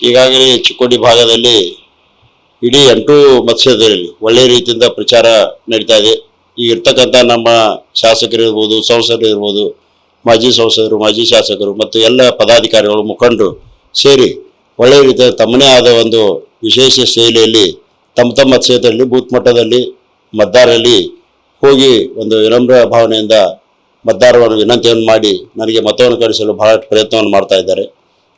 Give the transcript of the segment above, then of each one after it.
ಈಗಾಗಲೇ ಚಿಕ್ಕೋಡಿ ಭಾಗದಲ್ಲಿ ಇಡೀ ಎಂಟು ಮತ್ಸ್ಯದಲ್ಲಿ ಒಳ್ಳೆಯ ರೀತಿಯಿಂದ ಪ್ರಚಾರ ನಡೀತಾ ಇದೆ. ಈಗ ಇರ್ತಕ್ಕಂಥ ನಮ್ಮ ಶಾಸಕರು ಇರ್ಬೋದು, ಸಂಸದರು ಇರ್ಬೋದು, ಮಾಜಿ ಸಂಸದರು, ಮಾಜಿ ಶಾಸಕರು ಮತ್ತು ಎಲ್ಲ ಪದಾಧಿಕಾರಿಗಳು ಮುಖಂಡರು ಸೇರಿ ಒಳ್ಳೆಯ ರೀತಿಯ ತಮ್ಮನೇ ಆದ ಒಂದು ವಿಶೇಷ ಶೈಲಿಯಲ್ಲಿ ತಮ್ಮ ತಮ್ಮ ಮತ್ಸ್ಯದಲ್ಲಿ, ಬೂತ್ ಮಟ್ಟದಲ್ಲಿ, ಮತದಾರರಲ್ಲಿ ಹೋಗಿ ಒಂದು ವಿನಮ್ರ ಭಾವನೆಯಿಂದ ಮತದಾರವನ್ನು ವಿನಂತಿಯನ್ನು ಮಾಡಿ ನನಗೆ ಮತವನ್ನು ಕಳಿಸಲು ಬಹಳಷ್ಟು ಪ್ರಯತ್ನವನ್ನು ಮಾಡ್ತಾ ಇದ್ದಾರೆ.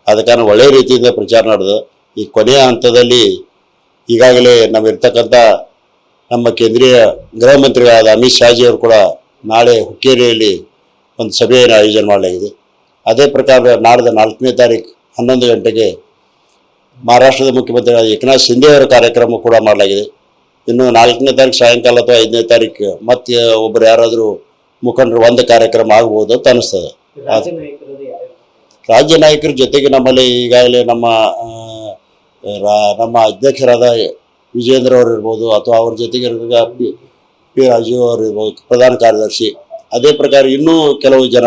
ಆದ ಒಳ್ಳೆಯ ರೀತಿಯಿಂದ ಪ್ರಚಾರ ನಡೆದು, ಈ ಕೊನೆಯ ಹಂತದಲ್ಲಿ ಈಗಾಗಲೇ ನಮ್ಮಿರ್ತಕ್ಕಂಥ ನಮ್ಮ ಕೇಂದ್ರೀಯ ಗೃಹ ಮಂತ್ರಿಗಳಾದ ಅಮಿತ್ ಶಾಜಿಯವರು ಕೂಡ ನಾಳೆ ಹುಕ್ಕೇರಿಯಲ್ಲಿ ಒಂದು ಸಭೆಯನ್ನು ಆಯೋಜನೆ ಮಾಡಲಾಗಿದೆ. ಅದೇ ಪ್ರಕಾರ ನಾಳೆ ನಾಲ್ಕನೇ ತಾರೀಕು ಹನ್ನೊಂದು ಗಂಟೆಗೆ ಮಹಾರಾಷ್ಟ್ರದ ಮುಖ್ಯಮಂತ್ರಿಗಳಾದ ಏಕನಾಥ್ ಶಿಂದೆ ಅವರ ಕಾರ್ಯಕ್ರಮ ಕೂಡ ಮಾಡಲಾಗಿದೆ. ಇನ್ನು ನಾಲ್ಕನೇ ತಾರೀಕು ಸಾಯಂಕಾಲ ಅಥವಾ ಐದನೇ ತಾರೀಕು ಮತ್ತೆ ಒಬ್ಬರು ಯಾರಾದರೂ ಮುಖಂಡರು ಒಂದು ಕಾರ್ಯಕ್ರಮ ಆಗ್ಬೋದು ಅಂತ ಅನಿಸ್ತದೆ. ರಾಜ್ಯ ನಾಯಕರ ಜೊತೆಗೆ ನಮ್ಮಲ್ಲಿ ಈಗಾಗಲೇ ನಮ್ಮ ನಮ್ಮ ಅಧ್ಯಕ್ಷರಾದ ವಿಜೇಂದ್ರ ಅವರು ಇರ್ಬೋದು ಅಥವಾ ಅವ್ರ ಜೊತೆಗೆ ಪಿ ಪಿ ರಾಜೀವ್ ಅವರು ಇರ್ಬೋದು, ಪ್ರಧಾನ ಕಾರ್ಯದರ್ಶಿ. ಅದೇ ಪ್ರಕಾರ ಇನ್ನೂ ಕೆಲವು ಜನ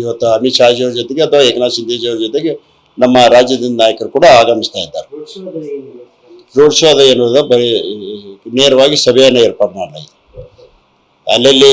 ಇವತ್ತು ಅಮಿತ್ ಶಾಜಿಯವ್ರ ಜೊತೆಗೆ ಅಥವಾ ಏಕನಾಥ್ ಶಿಂದೇಜಿ ಅವ್ರ ಜೊತೆಗೆ ನಮ್ಮ ರಾಜ್ಯದಿಂದ ನಾಯಕರು ಕೂಡ ಆಗಮಿಸ್ತಾ ಇದ್ದಾರೆ. ರೋಡ್ ಶೋ ಅದು ಏನು ಬರೀ, ನೇರವಾಗಿ ಸಭೆಯನ್ನು ಏರ್ಪಾಡು ಮಾಡಲಾಗಿದೆ. ಅಲ್ಲಲ್ಲಿ